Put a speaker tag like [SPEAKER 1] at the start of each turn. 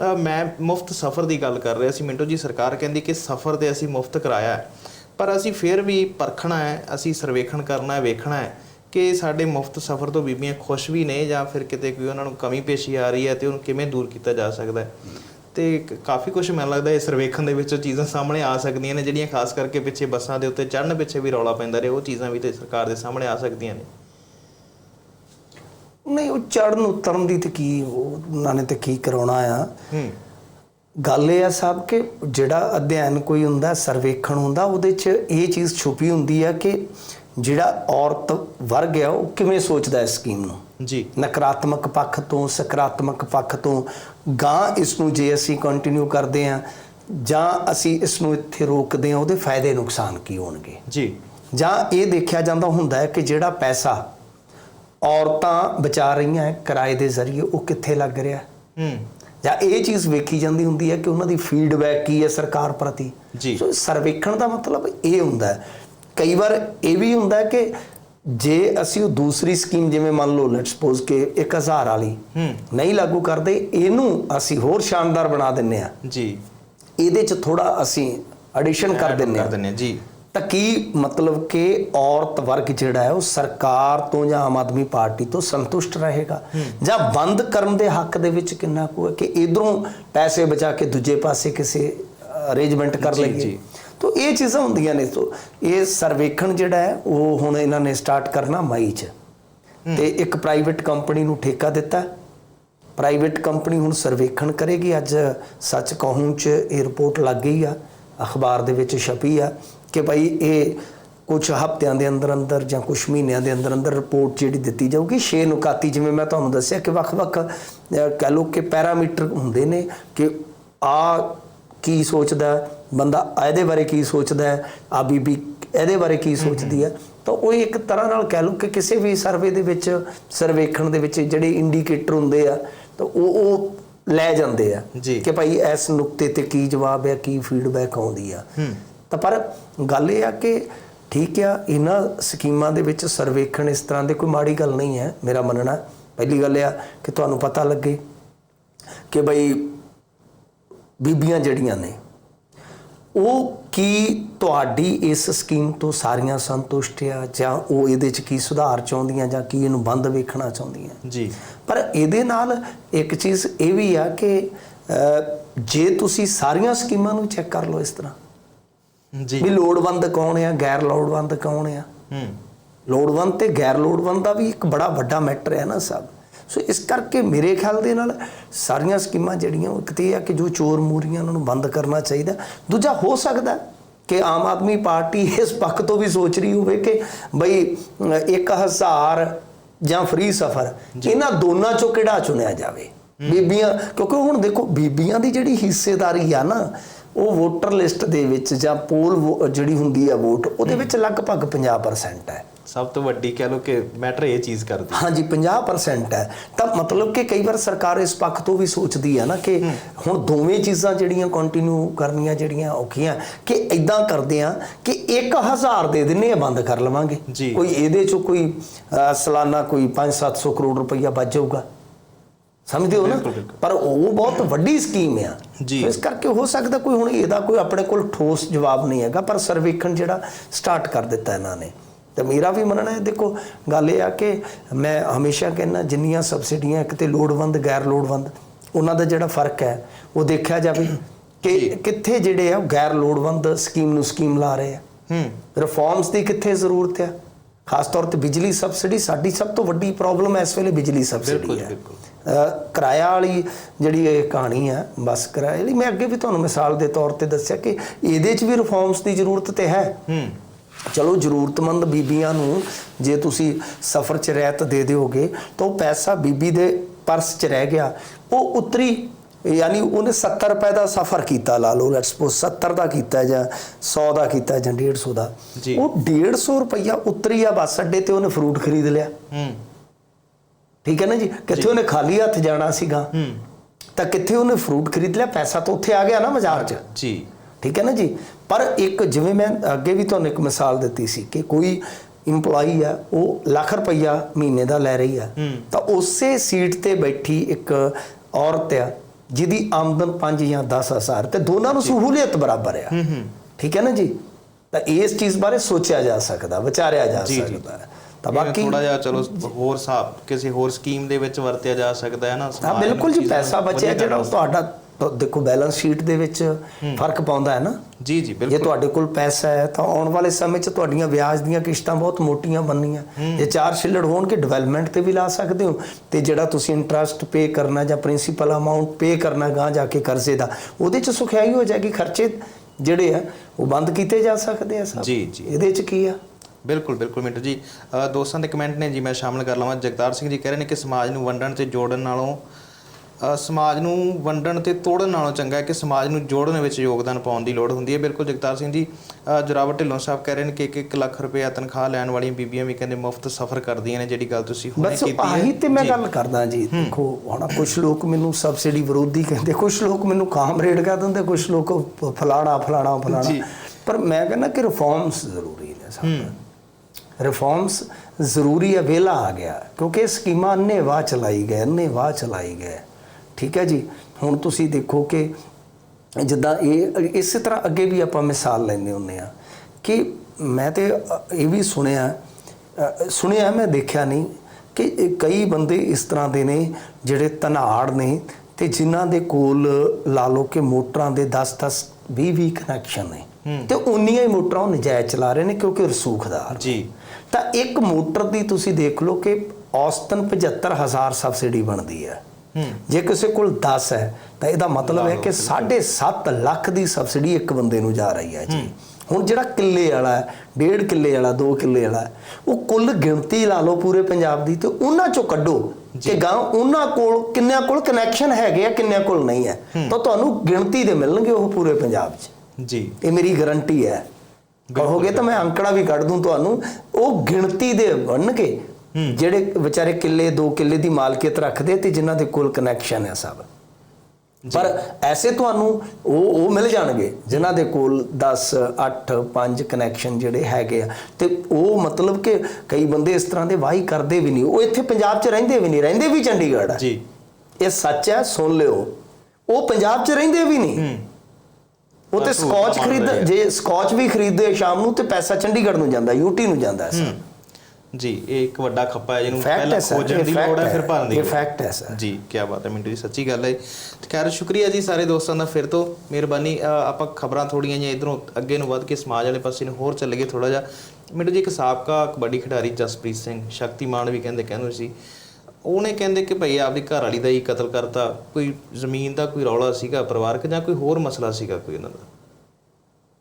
[SPEAKER 1] ਮੈਂ ਮੁਫਤ ਸਫ਼ਰ ਦੀ ਗੱਲ ਕਰ ਰਿਹਾ ਸੀ, ਮਿੰਟੋ ਜੀ, ਸਰਕਾਰ ਕਹਿੰਦੀ ਕਿ ਸਫ਼ਰ ਤੇ ਅਸੀਂ ਮੁਫਤ ਕਰਾਇਆ ਪਰ ਅਸੀਂ ਫਿਰ ਵੀ ਪਰਖਣਾ ਹੈ, ਅਸੀਂ ਸਰਵੇਖਣ ਕਰਨਾ ਹੈ, ਵੇਖਣਾ ਹੈ ਕਿ ਸਾਡੇ ਮੁਫਤ ਸਫ਼ਰ ਤੋਂ ਬੀਬੀਆਂ ਖੁਸ਼ ਵੀ ਨੇ ਜਾਂ ਫਿਰ ਕਿਤੇ ਕੋਈ ਉਹਨਾਂ ਨੂੰ ਕਮੀ ਪੇਸ਼ੀ ਆ ਰਹੀ ਹੈ ਤੇ ਉਹਨੂੰ ਕਿਵੇਂ ਦੂਰ ਕੀਤਾ ਜਾ ਸਕਦਾ ਹੈ। ਤੇ ਕਾਫੀ ਕੁਝ ਮੈਨੂੰ ਲੱਗਦਾ ਇਹ ਸਰਵੇਖਣ ਦੇ ਵਿੱਚ ਉਹ ਚੀਜ਼ਾਂ ਸਾਹਮਣੇ ਆ ਸਕਦੀਆਂ ਨੇ, ਜਿਹੜੀਆਂ ਖਾਸ ਕਰਕੇ ਪਿੱਛੇ ਬੱਸਾਂ ਦੇ ਉੱਤੇ ਚੜ੍ਹਨ ਪਿੱਛੇ ਵੀ ਰੌਲਾ ਪੈਂਦਾ ਰਿਹਾ, ਉਹ ਚੀਜ਼ਾਂ ਵੀ ਤੇ ਸਰਕਾਰ ਦੇ ਸਾਹਮਣੇ ਆ ਸਕਦੀਆਂ ਨੇ।
[SPEAKER 2] ਨਹੀਂ ਉਹ ਚੜਨ ਉਤਰਨ ਦੀ ਤੇ ਕੀ ਉਹ ਉਹਨਾਂ ਨੇ ਤੇ ਕੀ ਕਰਾਉਣਾ ਆ?
[SPEAKER 1] ਹੂੰ।
[SPEAKER 2] ਗੱਲ ਇਹ ਆ ਸਭ ਕਿ ਜਿਹੜਾ ਅਧਿਐਨ ਕੋਈ ਹੁੰਦਾ ਸਰਵੇਖਣ ਹੁੰਦਾ ਉਹਦੇ 'ਚ ਇਹ ਚੀਜ਼ ਛੁਪੀ ਹੁੰਦੀ ਆ ਕਿ ਜਿਹੜਾ ਔਰਤ ਵਰਗ ਆ ਉਹ ਕਿਵੇਂ ਸੋਚਦਾ ਇਸ ਸਕੀਮ ਨੂੰ?
[SPEAKER 1] ਜੀ।
[SPEAKER 2] ਨਕਾਰਾਤਮਕ ਪੱਖ ਤੋਂ ਸਕਾਰਾਤਮਕ ਪੱਖ ਤੋਂ ਗਾਂ ਇਸ ਨੂੰ ਜੇ ਅਸੀਂ ਕੰਟੀਨਿਊ ਕਰਦੇ ਆ ਜਾਂ ਅਸੀਂ ਇਸ ਨੂੰ ਇੱਥੇ ਰੋਕਦੇ ਆ ਉਹਦੇ ਫਾਇਦੇ ਨੁਕਸਾਨ ਕੀ ਹੋਣਗੇ?
[SPEAKER 1] ਜੀ।
[SPEAKER 2] ਜਾਂ ਇਹ ਦੇਖਿਆ ਜਾਂਦਾ ਹੁੰਦਾ ਹੈ ਕਿ ਜਿਹੜਾ ਪੈਸਾ ਔਰਤਾਂ ਬਚਾ ਰਹੀਆਂ ਹੈ ਕਿਰਾਏ ਦੇ ਜ਼ਰੀਏ ਉਹ ਕਿੱਥੇ ਲੱਗ ਰਿਹਾ ਹੈ? ਜਾਂ ਇਹ ਚੀਜ਼ ਵੇਖੀ ਜਾਂਦੀ ਹੁੰਦੀ ਹੈ ਕਿ ਉਹਨਾਂ ਦੀ ਫੀਡਬੈਕ ਕੀ ਹੈ ਸਰਕਾਰ ਪ੍ਰਤੀ। ਸੋ ਸਰਵੇਖਣ ਦਾ ਮਤਲਬ ਇਹ ਹੁੰਦਾ ਹੈ। ਕਈ ਵਾਰ ਇਹ ਵੀ ਹੁੰਦਾ ਹੈ ਕਿ ਜੇ ਅਸੀਂ ਉਹ ਦੂਸਰੀ ਸਕੀਮ ਜਿਵੇਂ ਮੰਨ ਲਓ ਲੈਟਸ ਸਪੋਜ਼ ਕਿ 1000 ਵਾਲੀ
[SPEAKER 1] ਹੂੰ।
[SPEAKER 2] ਨਹੀਂ ਲਾਗੂ ਕਰਦੇ ਇਹਨੂੰ ਅਸੀਂ ਹੋਰ ਸ਼ਾਨਦਾਰ ਬਣਾ ਦਿੰਨੇ ਆ
[SPEAKER 1] ਜੀ।
[SPEAKER 2] ਇਹਦੇ 'ਚ ਥੋੜਾ ਅਸੀਂ ਐਡੀਸ਼ਨ ਕਰ ਦਿੰਨੇ ਆ
[SPEAKER 1] ਜੀ।
[SPEAKER 2] ਤਾਂ ਕੀ ਮਤਲਬ ਕਿ ਔਰਤ ਵਰਗ ਜਿਹੜਾ ਹੈ ਉਹ ਸਰਕਾਰ ਤੋਂ ਜਾਂ ਆਮ ਆਦਮੀ ਪਾਰਟੀ ਤੋਂ ਸੰਤੁਸ਼ਟ ਰਹੇਗਾ? ਜਾਂ ਬੰਦ ਕਰਨ ਦੇ ਹੱਕ ਦੇ ਵਿੱਚ ਕਿੰਨਾ ਕੁ ਹੈ ਕਿ ਇਧਰੋਂ ਪੈਸੇ ਬਚਾ ਕੇ ਦੂਜੇ ਪਾਸੇ ਕਿਸੇ ਅਰੇਂਜਮੈਂਟ ਕਰ ਲਈਏ। ਤਾਂ ਇਹ ਚੀਜ਼ਾਂ ਹੁੰਦੀਆਂ ਨੇ। ਤੋਂ ਇਹ ਸਰਵੇਖਣ ਜਿਹੜਾ ਹੈ ਉਹ ਹੁਣ ਇਹਨਾਂ ਨੇ ਸਟਾਰਟ ਕਰਨਾ ਮਈ 'ਚ। ਤੇ ਇੱਕ ਪ੍ਰਾਈਵੇਟ ਕੰਪਨੀ ਨੂੰ ਠੇਕਾ ਦਿੱਤਾ। ਪ੍ਰਾਈਵੇਟ ਕੰਪਨੀ ਹੁਣ ਸਰਵੇਖਣ ਕਰੇਗੀ। ਅੱਜ ਸੱਚ ਕਹੂੰ ਚ ਇਹ ਰਿਪੋਰਟ ਲੱਗ ਗਈ ਆ। ਅਖਬਾਰ ਦੇ ਵਿੱਚ ਛਪੀ ਆ। ਕਿ ਭਾਈ ਇਹ ਕੁਝ ਹਫ਼ਤਿਆਂ ਦੇ ਅੰਦਰ ਅੰਦਰ ਜਾਂ ਕੁਝ ਮਹੀਨਿਆਂ ਦੇ ਅੰਦਰ ਅੰਦਰ ਰਿਪੋਰਟ ਜਿਹੜੀ ਦਿੱਤੀ ਜਾਊਗੀ। ਛੇ ਨੁਕਾਤੀ ਜਿਵੇਂ ਮੈਂ ਤੁਹਾਨੂੰ ਦੱਸਿਆ ਕਿ ਵੱਖ-ਵੱਖ ਕਹਿ ਲਓ ਕਿ ਪੈਰਾਮੀਟਰ ਹੁੰਦੇ ਨੇ ਕਿ ਆ ਕੀ ਸੋਚਦਾ ਬੰਦਾ ਇਹਦੇ ਬਾਰੇ ਕੀ ਸੋਚਦਾ ਹੈ ਆ ਬੀਬੀ ਇਹਦੇ ਬਾਰੇ ਕੀ ਸੋਚਦੀ ਹੈ। ਤਾਂ ਉਹ ਇੱਕ ਤਰ੍ਹਾਂ ਨਾਲ ਕਹਿ ਲਓ ਕਿ ਕਿਸੇ ਵੀ ਸਰਵੇ ਦੇ ਵਿੱਚ ਸਰਵੇਖਣ ਦੇ ਵਿੱਚ ਜਿਹੜੇ ਇੰਡੀਕੇਟਰ ਹੁੰਦੇ ਆ ਤਾਂ ਉਹ ਉਹ ਲੈ ਜਾਂਦੇ ਆ। ਕਿ ਭਾਈ ਇਸ ਨੁਕਤੇ ਤੇ ਕੀ ਜਵਾਬ ਹੈ ਕੀ ਫੀਡਬੈਕ ਆਉਂਦੀ ਆ। ਤਾਂ ਪਰ ਗੱਲ ਇਹ ਆ ਕਿ ਠੀਕ ਆ ਇਹਨਾਂ ਸਕੀਮਾਂ ਦੇ ਵਿੱਚ ਸਰਵੇਖਣ ਇਸ ਤਰ੍ਹਾਂ ਦੇ ਕੋਈ ਮਾੜੀ ਗੱਲ ਨਹੀਂ ਹੈ ਮੇਰਾ ਮੰਨਣਾ। ਪਹਿਲੀ ਗੱਲ ਇਹ ਆ ਕਿ ਤੁਹਾਨੂੰ ਪਤਾ ਲੱਗੇ ਕਿ ਭਾਈ ਬੀਬੀਆਂ ਜਿਹੜੀਆਂ ਨੇ ਉਹ ਕੀ ਤੁਹਾਡੀ ਇਸ ਸਕੀਮ ਤੋਂ ਸਾਰੀਆਂ ਸੰਤੁਸ਼ਟ ਆ ਜਾਂ ਉਹ ਇਹਦੇ 'ਚ ਕੀ ਸੁਧਾਰ ਚਾਹੁੰਦੀਆਂ ਜਾਂ ਕੀ ਇਹਨੂੰ ਬੰਦ ਵੇਖਣਾ ਚਾਹੁੰਦੀਆਂ?
[SPEAKER 1] ਜੀ।
[SPEAKER 2] ਪਰ ਇਹਦੇ ਨਾਲ ਇੱਕ ਚੀਜ਼ ਇਹ ਵੀ ਆ ਕਿ ਜੇ ਤੁਸੀਂ ਸਾਰੀਆਂ ਸਕੀਮਾਂ ਨੂੰ ਚੈੱਕ ਕਰ ਲਓ ਇਸ ਤਰ੍ਹਾਂ
[SPEAKER 1] ਜੀ।
[SPEAKER 2] ਵੀ ਲੋੜਵੰਦ ਕੌਣ ਆ ਗੈਰ ਲੋੜਵੰਦ ਕੌਣ ਆ?
[SPEAKER 1] ਹੂੰ।
[SPEAKER 2] ਲੋੜਵੰਦ ਤੇ ਗੈਰ ਲੋੜਵੰਦ ਦਾ ਵੀ ਇੱਕ ਬੜਾ ਵੱਡਾ ਮੈਟਰ ਹੈ ਨਾ ਸਭ। ਸੋ ਇਸ ਕਰਕੇ ਮੇਰੇ ਖਿਆਲ ਦੇ ਨਾਲ ਸਾਰੀਆਂ ਸਕੀਮਾਂ ਜਿਹੜੀਆਂ ਉਹ ਇੱਕ ਤੇ ਆ ਕਿ ਜੋ ਚੋਰ ਮੂਰੀਆਂ ਉਹਨਾਂ ਨੂੰ ਬੰਦ ਕਰਨਾ ਚਾਹੀਦਾ। ਦੂਜਾ ਹੋ ਸਕਦਾ ਕਿ ਆਮ ਆਦਮੀ ਪਾਰਟੀ ਇਸ ਪੱਖ ਤੋਂ ਵੀ ਸੋਚ ਰਹੀ ਹੋਵੇ ਕਿ ਬਈ ਅਹ, 1000 ਜਾਂ ਫ੍ਰੀ ਸਫਰ ਇਹਨਾਂ ਦੋਨਾਂ ਚੋਂ ਕਿਹੜਾ ਚੁਣਿਆ ਜਾਵੇ? ਬੀਬੀਆਂ ਕਿਉਂਕਿ ਹੁਣ ਦੇਖੋ ਬੀਬੀਆਂ ਦੀ ਜਿਹੜੀ ਹਿੱਸੇਦਾਰੀ ਆ ਨਾ ਉਹ ਵੋਟਰ ਲਿਸਟ ਦੇ ਵਿੱਚ ਜਾਂ ਪੋਲ ਜਿਹੜੀ ਹੁੰਦੀ ਆ ਵੋਟ ਉਹਦੇ ਵਿੱਚ ਲਗਭਗ 50% ਹੈ।
[SPEAKER 1] ਸਭ ਤੋਂ ਵੱਡੀ ਕਹਿ ਲਓ ਕਿ ਮੈਟਰ ਇਹ ਚੀਜ਼ ਕਰਦੀ
[SPEAKER 2] ਹਾਂਜੀ 50% ਹੈ। ਤਾਂ ਮਤਲਬ ਕਿ ਕਈ ਵਾਰ ਸਰਕਾਰ ਇਸ ਪੱਖ ਤੋਂ ਵੀ ਸੋਚਦੀ ਹੈ ਨਾ ਕਿ ਹੁਣ ਦੋਵੇਂ ਚੀਜ਼ਾਂ ਜਿਹੜੀਆਂ ਕੰਟੀਨਿਊ ਕਰਨੀਆਂ ਜਿਹੜੀਆਂ ਔਖੀਆਂ ਕਿ ਇਦਾਂ ਕਰਦੇ ਆ ਕਿ 1000 ਦੇ ਦਿੰਨੇ ਆ ਬੰਦ ਕਰ ਲਵਾਂਗੇ। ਕੋਈ ਇਹਦੇ ਚੋਂ ਕੋਈ ਸਾਲਾਨਾ ਕੋਈ 5-700 ਕਰੋੜ ਰੁਪਈਆ ਬਚ ਜਾਊਗਾ। ਸਮਝਦੇ ਹੋ ਨਾ। ਪਰ ਉਹ ਬਹੁਤ ਵੱਡੀ ਸਕੀਮ ਆ।
[SPEAKER 1] ਜੀ।
[SPEAKER 2] ਇਸ ਕਰਕੇ ਹੋ ਸਕਦਾ ਕੋਈ ਹੁਣ ਇਹਦਾ ਕੋਈ ਆਪਣੇ ਕੋਲ ਠੋਸ ਜਵਾਬ ਨਹੀਂ ਹੈਗਾ ਪਰ ਸਰਵੇਖਣ ਜਿਹੜਾ ਸਟਾਰਟ ਕਰ ਦਿੱਤਾ ਇਹਨਾਂ ਨੇ। ਤੇ ਮੇਰਾ ਵੀ ਮੰਨਣਾ ਹੈ ਦੇਖੋ ਗੱਲ ਇਹ ਆ ਕਿ ਮੈਂ ਹਮੇਸ਼ਾ ਕਹਿੰਦਾ ਜਿੰਨੀਆਂ ਸਬਸਿਡੀਆਂ ਇੱਕ ਤੇ ਲੋੜਵੰਦ ਗੈਰ ਲੋੜਵੰਦ ਉਹਨਾਂ ਦਾ ਜਿਹੜਾ ਫ਼ਰਕ ਹੈ ਉਹ ਦੇਖਿਆ ਜਾਵੇ ਕਿ ਕਿੱਥੇ ਜਿਹੜੇ ਆ ਉਹ ਗੈਰ ਲੋੜਵੰਦ ਸਕੀਮ ਨੂੰ ਸਕੀਮ ਲਾ ਰਹੇ ਆ।
[SPEAKER 1] ਹੂੰ।
[SPEAKER 2] ਰਿਫਾਰਮਸ ਦੀ ਕਿੱਥੇ ਜ਼ਰੂਰਤ ਹੈ ਖਾਸ ਤੌਰ ਤੇ ਬਿਜਲੀ ਸਬਸਿਡੀ ਸਾਡੀ ਸਭ ਤੋਂ ਵੱਡੀ ਪ੍ਰੋਬਲਮ ਇਸ ਵੇਲੇ ਬਿਜਲੀ ਸਬਸਿਡੀ
[SPEAKER 1] ਬਿਲਕੁਲ,
[SPEAKER 2] ਹੈ।
[SPEAKER 1] ਬਿਲਕੁਲ।
[SPEAKER 2] ਅਹ ਕਿਰਾਇਆ ਵਾਲੀ ਜਿਹੜੀ ਇਹ ਕਹਾਣੀ ਹੈ ਬੱਸ ਕਿਰਾਏ ਲਈ ਮੈਂ ਅੱਗੇ ਵੀ ਤੁਹਾਨੂੰ ਮਿਸਾਲ ਦੇ ਤੌਰ ਤੇ ਦੱਸਿਆ ਕਿ ਇਹਦੇ 'ਚ ਵੀ ਰਿਫਾਰਮਸ ਦੀ ਜ਼ਰੂਰਤ ਤੇ ਹੈ।
[SPEAKER 1] ਹੂੰ।
[SPEAKER 2] ਚਲੋ ਜ਼ਰੂਰਤਮੰਦ ਬੀਬੀਆਂ ਨੂੰ ਜੇ ਤੁਸੀਂ ਸਫ਼ਰ 'ਚ ਰਹਿਤ ਦੇ ਦਿਓਗੇ ਤਾਂ ਉਹ ਪੈਸਾ ਬੀਬੀ ਦੇ ਪਰਸ 'ਚ ਰਹਿ ਗਿਆ। ਉਹ ਉਤਰੀ ਯਾਨੀ ਉਹਨੇ 70 ਰੁਪਏ ਦਾ ਸਫ਼ਰ ਕੀਤਾ ਲਾ ਲਓ ਲੈਟਸ ਸਪੋਜ਼ 70 ਦਾ ਕੀਤਾ ਜਾਂ 100 ਦਾ ਕੀਤਾ ਜਾਂ 150 ਦਾ। ਉਹ 150 ਰੁਪਈਆ ਉਤਰੀ ਆ ਬੱਸ ਅੱਡੇ ਤੇ ਉਹਨੇ ਫਰੂਟ ਖਰੀਦ ਲਿਆ।
[SPEAKER 1] ਹੂੰ।
[SPEAKER 2] ਠੀਕ ਹੈ ਨਾ ਜੀ? ਕਿੱਥੇ ਉਹਨੇ ਖਾਲੀ ਹੱਥ ਜਾਣਾ ਸੀਗਾ?
[SPEAKER 1] ਹੂੰ।
[SPEAKER 2] ਤਾਂ ਕਿੱਥੇ ਉਹਨੇ ਫਰੂਟ ਖਰੀਦ ਲਿਆ? ਪੈਸਾ ਤਾਂ ਉੱਥੇ ਆ ਗਿਆ ਨਾ ਬਾਜ਼ਾਰ 'ਚ।
[SPEAKER 1] ਜੀ।
[SPEAKER 2] ਠੀਕ ਹੈ ਨਾ ਜੀ? ਪਰ ਇੱਕ ਜਿਵੇਂ ਮੈਂ ਅੱਗੇ ਵੀ ਤੁਹਾਨੂੰ ਇੱਕ ਮਿਸਾਲ ਦਿੱਤੀ ਸੀ ਕਿ ਕੋਈ EMPLOYE ਆ ਉਹ ਲੱਖ ਰੁਪਈਆ ਮਹੀਨੇ ਦਾ ਲੈ ਰਹੀ ਆ। ਤਾਂ ਉਸੇ ਸੀਟ ਤੇ ਬੈਠੀ ਇੱਕ ਔਰਤ ਆ ਜਿਹਦੀ ਆਮਦਨ 5 ਜਾਂ 10 ਹਜ਼ਾਰ ਤੇ ਦੋਨਾਂ ਨੂੰ ਸਹੂਲੀਅਤ ਬਰਾਬਰ ਆ। ਠੀਕ ਹੈ ਨਾ ਜੀ? ਤਾਂ ਇਸ ਚੀਜ਼ ਬਾਰੇ ਸੋਚਿਆ ਜਾ ਸਕਦਾ ਵਿਚਾਰਿਆ ਜਾ
[SPEAKER 1] ਜੀ, ਜੀ।
[SPEAKER 2] ਸਕਦਾ। ਤਾਂ ਬਾਕੀ
[SPEAKER 1] ਥੋੜਾ ਜਿਹਾ ਚਲੋ ਹੋਰ ਸਾਬ ਕਿਸੇ ਹੋਰ ਸਕੀਮ ਦੇ ਵਿੱਚ ਵਰਤਿਆ ਜਾ ਸਕਦਾ ਹੈ ਨਾ
[SPEAKER 2] ਹਾਂ ਬਿਲਕੁਲ ਜੀ ਪੈਸਾ ਬਚਿਆ ਜਿਹੜਾ ਤੁਹਾਡਾ ਦੇਖੋ ਬੈਲੈਂਸ ਸ਼ੀਟ ਦੇ ਵਿੱਚ ਫ਼ਰਕ ਪਾਉਂਦਾ ਹੈ ਨਾ।
[SPEAKER 1] ਜੀ ਜੀ
[SPEAKER 2] ਜੇ
[SPEAKER 1] ਬਿਲਕੁਲ।
[SPEAKER 2] ਤੁਹਾਡੇ ਕੋਲ ਪੈਸਾ ਹੈ ਤਾਂ ਆਉਣ ਵਾਲੇ ਸਮੇਂ 'ਚ ਤੁਹਾਡੀਆਂ ਵਿਆਜ ਦੀਆਂ ਕਿਸ਼ਤਾਂ ਬਹੁਤ ਮੋਟੀਆਂ ਬਣਨੀਆਂ। ਜੇ ਚਾਰ ਛਿੱਲੜ ਹੋਣਗੇ ਡਿਵੈਲਪਮੈਂਟ ਤੇ ਵੀ ਲਾ ਸਕਦੇ ਹੋ। ਤੇ ਜਿਹੜਾ ਤੁਸੀਂ ਇੰਟਰਸਟ ਪੇ ਕਰਨਾ ਜਾਂ ਪ੍ਰਿੰਸੀਪਲ ਅਮਾਉਂਟ ਪੇ ਕਰਨਾ ਗਾਂ ਜਾ ਕੇ ਕਰਜ਼ੇ ਦਾ ਉਹਦੇ 'ਚ ਸੁਖਿਆਈ ਹੋ ਜਾਏਗੀ ਖਰਚੇ ਜਿਹੜੇ ਆ ਉਹ ਬੰਦ ਕੀਤੇ ਜਾ ਸਕਦੇ ਆ ਸਭ?
[SPEAKER 1] ਜੀ, ਜੀ।
[SPEAKER 2] ਇਹਦੇ 'ਚ ਕੀ ਆ?
[SPEAKER 1] ਬਿਲਕੁਲ ਬਿਲਕੁਲ ਮਿੰਟੂ ਜੀ। ਦੋਸਤਾਂ ਦੇ ਕਮੈਂਟ ਨੇ ਜੀ ਮੈਂ ਸ਼ਾਮਲ ਕਰ ਲਵਾਂ। ਜਗਤਾਰ ਸਿੰਘ ਜੀ ਕਹਿ ਰਹੇ ਨੇ ਕਿ ਸਮਾਜ ਨੂੰ ਵੰਡਣ ਤੇ ਜੋੜਨ ਨਾਲੋਂ ਸਮਾਜ ਨੂੰ ਵੰਡਣ ਤੇ ਤੋੜਨ ਨਾਲੋਂ ਚੰਗਾ ਹੈ ਕਿ ਸਮਾਜ ਨੂੰ ਜੋੜਨ ਵਿੱਚ ਯੋਗਦਾਨ ਪਾਉਣ ਦੀ ਲੋੜ ਹੁੰਦੀ ਹੈ। ਬਿਲਕੁਲ ਜਗਤਾਰ ਸਿੰਘ ਜੀ ਜੋਰਾਵਰ ਢਿੱਲੋਂ ਸਾਹਿਬ ਕਹਿ ਰਹੇ ਨੇ ਕਿ 1 ਲੱਖ ਰੁਪਏ ਤਨਖਾਹ ਲੈਣ ਵਾਲੀਆਂ ਬੀਬੀਆਂ ਵੀ ਕਹਿੰਦੇ ਮੁਫਤ ਸਫ਼ਰ ਕਰਦੀਆਂ ਨੇ ਜਿਹੜੀ ਗੱਲ ਤੁਸੀਂ ਹੁਣੇ
[SPEAKER 2] ਬਸ
[SPEAKER 1] ਕੀਤੀ ਹੈ।
[SPEAKER 2] ਆਹੀ ਤੇ ਮੈਂ। ਗੱਲ ਕਰਦਾ ਜੀ। ਦੇਖੋ ਹੁਣ ਕੁਝ ਲੋਕ ਮੈਨੂੰ ਸਬਸਿਡੀ ਵਿਰੋਧੀ ਕਹਿੰਦੇ ਕੁਝ ਲੋਕ ਮੈਨੂੰ ਕਾਮਰੇਡ ਕਹਿ ਦਿੰਦੇ ਕੁਝ ਲੋਕ ਫਲਾਣਾ ਫਲਾਣਾ। ਫਲਾਣਾ। ਪਰ ਮੈਂ ਕਹਿੰਦਾ ਕਿ ਰਿਫਾਰਮਸ ਜ਼ਰੂਰੀ ਨੇ ਸਭ ਰਿਫਾਰਮਸ ਜ਼ਰੂਰੀ ਹੈ ਵੇਲਾ ਆ ਗਿਆ। ਕਿਉਂਕਿ ਇਹ ਸਕੀਮਾਂ ਅੰਨੇ ਵਾਹ ਚਲਾਈ ਗਏ ਅੰਨੇ ਵਾਹ ਚਲਾਈ ਗਏ। ਠੀਕ ਹੈ ਜੀ? ਹੁਣ ਤੁਸੀਂ ਦੇਖੋ ਕਿ ਜਿੱਦਾਂ ਇਹ ਇਸੇ ਤਰ੍ਹਾਂ ਅੱਗੇ ਵੀ ਆਪਾਂ ਮਿਸਾਲ ਲੈਂਦੇ ਹੁੰਦੇ ਆ ਕਿ ਮੈਂ ਤੇ ਇਹ ਵੀ ਸੁਣਿਆ ਸੁਣਿਆ ਮੈਂ ਦੇਖਿਆ ਨਹੀਂ ਕਿ ਕਈ ਬੰਦੇ ਇਸ ਤਰ੍ਹਾਂ ਦੇ ਨੇ ਜਿਹੜੇ ਧਨਾੜ ਨੇ ਤੇ ਜਿਨ੍ਹਾਂ ਦੇ ਕੋਲ ਲਾ ਲਓ ਕਿ ਮੋਟਰਾਂ ਦੇ 10 10 20 20 ਕਨੈਕਸ਼ਨ ਨੇ ਤੇ ਉਨੀਆਂ ਹੀ ਮੋਟਰਾਂ ਉਹ ਨਜਾਇਜ਼ ਚਲਾ ਰਹੇ ਨੇ ਕਿਉਂਕਿ ਰਸੂਖਦਾਰ।
[SPEAKER 1] ਜੀ।
[SPEAKER 2] ਤਾਂ ਇੱਕ ਮੋਟਰ ਦੀ ਤੁਸੀਂ ਦੇਖ ਲਓ ਕਿ ਔਸਤਨ 75000 ਸਬਸਿਡੀ ਬਣਦੀ ਹੂੰ। ਜੇ ਕਿਸੇ ਕੋਲ 10 ਹੈ ਤਾਂ ਇਹਦਾ ਮਤਲਬ ਹੈ ਕਿ 7.5 ਲੱਖ ਦੀ ਸਬਸਿਡੀ ਇੱਕ ਬੰਦੇ ਨੂੰ ਜਾ ਰਹੀ ਹੈ ਜੀ। ਹੁਣ ਜਿਹੜਾ ਕਿੱਲੇ ਵਾਲਾ ਹੈ ਡੇਢ ਕਿੱਲੇ ਵਾਲਾ 2 ਕਿੱਲੇ ਵਾਲਾ ਉਹ ਕੁੱਲ ਗਿਣਤੀ ਲਾ ਲਓ ਪੂਰੇ ਪੰਜਾਬ ਦੀ ਤੇ ਉਹਨਾਂ ਚੋਂ ਕੱਢੋ ਕਿ ਗਾਂ ਉਹਨਾਂ ਕੋਲ ਕਿੰਨਿਆਂ ਕੋਲ ਕਨੈਕਸ਼ਨ ਹੈਗੇ ਆ ਕਿੰਨਿਆਂ ਕੋਲ ਨਹੀਂ ਹੈ। ਤਾਂ ਤੁਹਾਨੂੰ ਗਿਣਤੀ ਦੇ ਮਿਲਣਗੇ ਉਹ ਪੂਰੇ ਪੰਜਾਬ 'ਚ।
[SPEAKER 1] ਜੀ।
[SPEAKER 2] ਇਹ ਮੇਰੀ ਗਾਰੰਟੀ ਹੈ। ਕਹੋਗੇ ਤਾਂ ਮੈਂ ਅੰਕੜਾ ਵੀ ਕੱਢ ਦੂੰ ਤੁਹਾਨੂੰ। ਉਹ ਗਿਣਤੀ ਦੇ ਬਣਨਗੇ। ਜਿਹੜੇ ਵਿਚਾਰੇ ਕਿੱਲੇ 2 ਕਿੱਲੇ ਦੀ ਮਾਲਕੀਅਤ ਰੱਖਦੇ ਤੇ ਜਿਨ੍ਹਾਂ ਦੇ ਕੋਲ ਕਨੈਕਸ਼ਨ ਹੈ ਸਭ। ਪਰ ਐਸੇ ਤੁਹਾਨੂੰ ਉਹ ਉਹ ਮਿਲ ਜਾਣਗੇ ਜਿਨ੍ਹਾਂ ਦੇ ਕੋਲ 10 8 5 ਕਨੈਕਸ਼ਨ ਜਿਹੜੇ ਹੈਗੇ ਆ। ਤੇ ਉਹ ਮਤਲਬ ਕਿ ਕਈ ਬੰਦੇ ਇਸ ਤਰ੍ਹਾਂ ਦੇ ਵਾਹੀ ਕਰਦੇ ਵੀ ਨਹੀਂ। ਉਹ ਇੱਥੇ ਪੰਜਾਬ 'ਚ ਰਹਿੰਦੇ ਵੀ ਨਹੀਂ ਰਹਿੰਦੇ ਵੀ ਚੰਡੀਗੜ੍ਹ ਆ।
[SPEAKER 1] ਜੀ।
[SPEAKER 2] ਇਹ ਸੱਚ ਹੈ ਸੁਣ ਲਿਓ। ਉਹ ਪੰਜਾਬ 'ਚ ਰਹਿੰਦੇ ਵੀ ਨਹੀਂ।
[SPEAKER 1] ਹੂੰ।
[SPEAKER 2] ਉਹ ਤੇ ਸਕਾਚ ਖਰੀਦ। ਜੇ ਸਕਾਚ ਵੀ ਖਰੀਦਦੇ ਸ਼ਾਮ ਨੂੰ ਤੇ ਪੈਸਾ ਚੰਡੀਗੜ੍ਹ ਨੂੰ ਜਾਂਦਾ ਯੂਟੀ ਨੂੰ ਜਾਂਦਾ ਹੈ। ਸਰ
[SPEAKER 1] ਜੀ ਇਹ ਇੱਕ ਵੱਡਾ ਖੱਪਾ ਹੈ ਜਿਹਨੂੰ ਪਹਿਲਾਂ ਖੋਜਣ ਦੀ ਲੋੜ ਹੈ ਫਿਰ ਭਰਨ ਦੀ
[SPEAKER 2] ਇਹ। ਫੈਕਟ ਹੈ। ਸਰ।
[SPEAKER 1] ਜੀ ਕੀ ਬਾਤ ਹੈ ਮਿੰਟੂ ਜੀ ਸੱਚੀ ਗੱਲ ਹੈ ਤੇ ਖੈਰ ਸ਼ੁਕਰੀਆ ਜੀ ਸਾਰੇ ਦੋਸਤਾਂ ਦਾ ਫਿਰ ਤੋਂ। ਮਿਹਰਬਾਨੀ ਆਪਾਂ ਖਬਰਾਂ ਥੋੜੀਆਂ ਜਿਹੀਆਂ ਇਧਰੋਂ ਅੱਗੇ ਨੂੰ ਵੱਧ ਕੇ ਸਮਾਜ ਵਾਲੇ ਪਾਸੇ ਨੂੰ ਹੋਰ ਚੱਲ ਗਏ ਥੋੜਾ ਜਿਹਾ। ਮਿੰਟੂ ਜੀ ਇੱਕ ਸਾਬਕਾ ਕਬੱਡੀ ਖਿਡਾਰੀ ਜਸਪ੍ਰੀਤ ਸਿੰਘ ਸ਼ਕਤੀਮਾਨ ਵੀ ਕਹਿੰਦੇ ਕਹਿੰਦੇ ਸੀ। ਉਹਨੇ ਕਹਿੰਦੇ ਕਿ ਭਈ ਆਪਦੀ ਘਰ ਵਾਲੀ ਦਾ ਹੀ ਕਤਲ ਕਰਤਾ। ਕੋਈ ਜ਼ਮੀਨ ਦਾ ਕੋਈ ਰੌਲਾ ਸੀਗਾ ਪਰਿਵਾਰਕ ਜਾਂ ਕੋਈ ਹੋਰ ਮਸਲਾ ਸੀਗਾ ਕੋਈ ਉਹਨਾਂ ਦਾ?